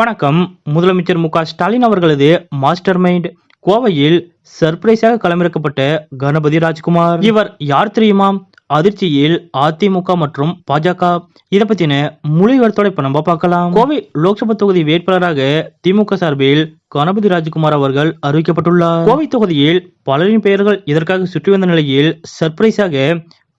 வணக்கம். முதலமைச்சர் மு ஸ்டாலின் அவர்களது மாஸ்டர் மைண்ட் கோவையில் சர்ப்ரைஸாக களமிறக்கப்பட்ட கணபதி ராஜ்குமார். இவர் யார் தெரியுமா? அதிர்ச்சியில் அதிமுக மற்றும் பாஜக. இதை பத்தின முழு விவரத்தோட இப்ப நம்ம பார்க்கலாம். கோவை லோக்சபா தொகுதி வேட்பாளராக திமுக சார்பில் கணபதி ராஜ்குமார் அவர்கள் அறிவிக்கப்பட்டுள்ளார். கோவை தொகுதியில் பலரின் பெயர்கள் இதற்காக சுற்றி வந்த நிலையில் சர்ப்ரைஸாக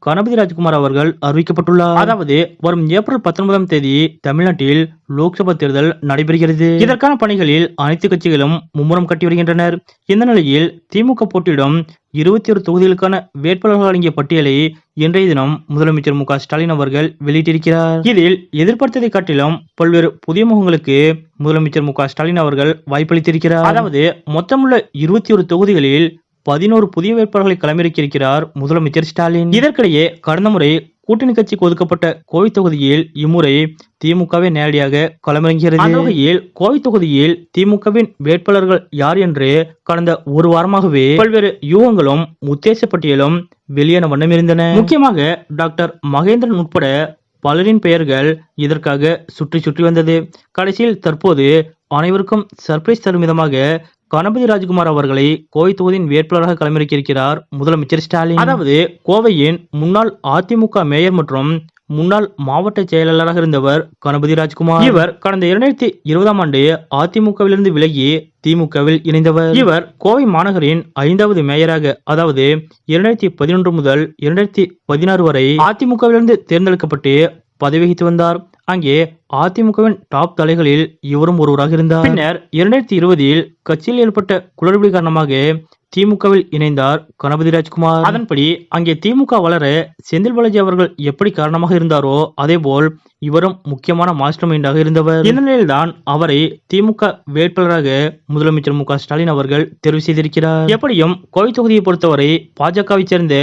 கணபதி ராஜ்குமார் அவர்கள் அறிவிக்கப்பட்டுள்ளார். அதாவது வரும் ஏப்ரல் பத்தொன்பதாம் தேதி தமிழ்நாட்டில் லோக்சபா தேர்தல் நடைபெறுகிறது. இதற்கான பணிகளில் அனைத்து கட்சிகளும் மும்முரம் கட்டி வருகின்றனர். இந்த நிலையில் திமுக போட்டியிடும் இருபத்தி ஒரு தொகுதிகளுக்கான வேட்பாளர்கள் அடங்கிய பட்டியலை இன்றைய தினம் முதலமைச்சர் மு ஸ்டாலின் அவர்கள் வெளியிட்டிருக்கிறார். இதில் எதிர்பார்த்ததை காட்டிலும் பல்வேறு புதிய முகங்களுக்கு முதலமைச்சர் மு ஸ்டாலின் அவர்கள் வாய்ப்பளித்திருக்கிறார். அதாவது மொத்தமுள்ள இருபத்தி ஒரு தொகுதிகளில் பதினோரு புதிய வேட்பாளர்களை களமிறக்கியிருக்கிறார் முதலமைச்சர் ஸ்டாலின். இதற்கிடையே கடந்த முறை கூட்டணி கட்சிக்கு ஒதுக்கப்பட்ட கோவை தொகுதியில் இம்முறை திமுகவே நேரடியாக களமிறங்குகிறது அந்த வகையில் கோவை தொகுதியில் திமுகவின் வேட்பாளர்கள் யார் என்று கடந்த ஒரு வாரமாகவே பல்வேறு யூகங்களும் உத்தேச பட்டியலும் வெளியான வண்ணம் இருந்தன. முக்கியமாக டாக்டர் மகேந்திரன் உட்பட பலரின் பெயர்கள் இதற்காக சுற்றி சுற்றி வந்தது. கடைசியில் தற்போது அனைவருக்கும் சர்ப்ரைஸ் தரும் விதமாக கணபதி ராஜ்குமார் அவர்களை கோவை தொகுதியின் வேட்பாளராக களமிறக்கியிருக்கிறார் முதலமைச்சர் ஸ்டாலின். அதாவது கோவையின் முன்னாள் அதிமுக மேயர் மற்றும் முன்னாள் மாவட்ட செயலாளராக இருந்தவர் கணபதி ராஜ்குமார். இவர் கடந்த இரண்டாயிரத்தி இருபதாம் ஆண்டு அதிமுகவிலிருந்து விலகி திமுகவில் இணைந்தவர். இவர் கோவை மாநகரின் ஐந்தாவது மேயராக அதாவது இரண்டாயிரத்தி பதினொன்று முதல் இரண்டாயிரத்தி பதினாறு வரை அதிமுகவிலிருந்து தேர்ந்தெடுக்கப்பட்டு பதவி வகித்து வந்தார். அங்கே அதிமுகவின் டாப் தலைகளில் இவரும் ஒருவராக இருந்தார். பின்னர் இரண்டாயிரத்தி இருபதில் கட்சியில் ஏற்பட்ட குளறுபடி காரணமாக திமுகவில் இணைந்தார் கணபதி ராஜ்குமார். அதன்படி அங்கே திமுக வளர செந்தில் பாலாஜி அவர்கள் எப்படி காரணமாக இருந்தாரோ அதேபோல் இவரும் முக்கியமான மாஸ்டர் மைண்டாக இருந்தவர். இந்த நிலையில்தான் அவரை திமுக வேட்பாளராக முதலமைச்சர் மு க ஸ்டாலின் அவர்கள் தெரிவு செய்திருக்கிறார். எப்படியும் கோவை தொகுதியை பொறுத்தவரை பாஜகவை சேர்ந்த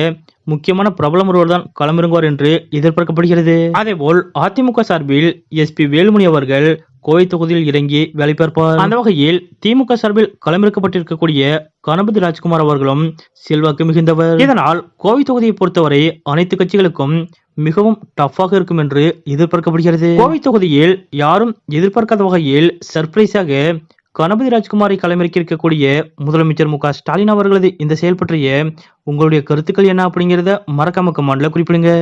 முக்கியமான பிரபலம் ஒருவர் தான் களமிறங்குவார் என்று எதிர்பார்க்கப்படுகிறது. அதேபோல் அதிமுக சார்பில் எஸ். எஸ்பி வேலுமணி அவர்கள் கோவை தொகுதியில் இறங்கி வேலை பார்ப்பார். அந்த வகையில் திமுக சார்பில் களமிறக்கப்பட்டிருக்கக்கூடிய கணபதி ராஜ்குமார் அவர்களும் செல்வாக்கு மிகுந்தவர். இதனால் கோவை தொகுதியை பொறுத்தவரை அனைத்து கட்சிகளுக்கும் மிகவும் டஃப்பாக இருக்கும் என்று எதிர்பார்க்கப்படுகிறது. கோவை தொகுதியில் யாரும் எதிர்பார்க்காத வகையில் சர்ப்ரைஸாக கணபதி ராஜ்குமாரை களமிறக்கியிருக்கக்கூடிய முதலமைச்சர் மு க ஸ்டாலின் அவர்களது இந்த செயல் பற்றிய உங்களுடைய கருத்துக்கள் என்ன அப்படிங்கிறத மறக்காம கமெண்ட்ல குறிப்பிடுங்க.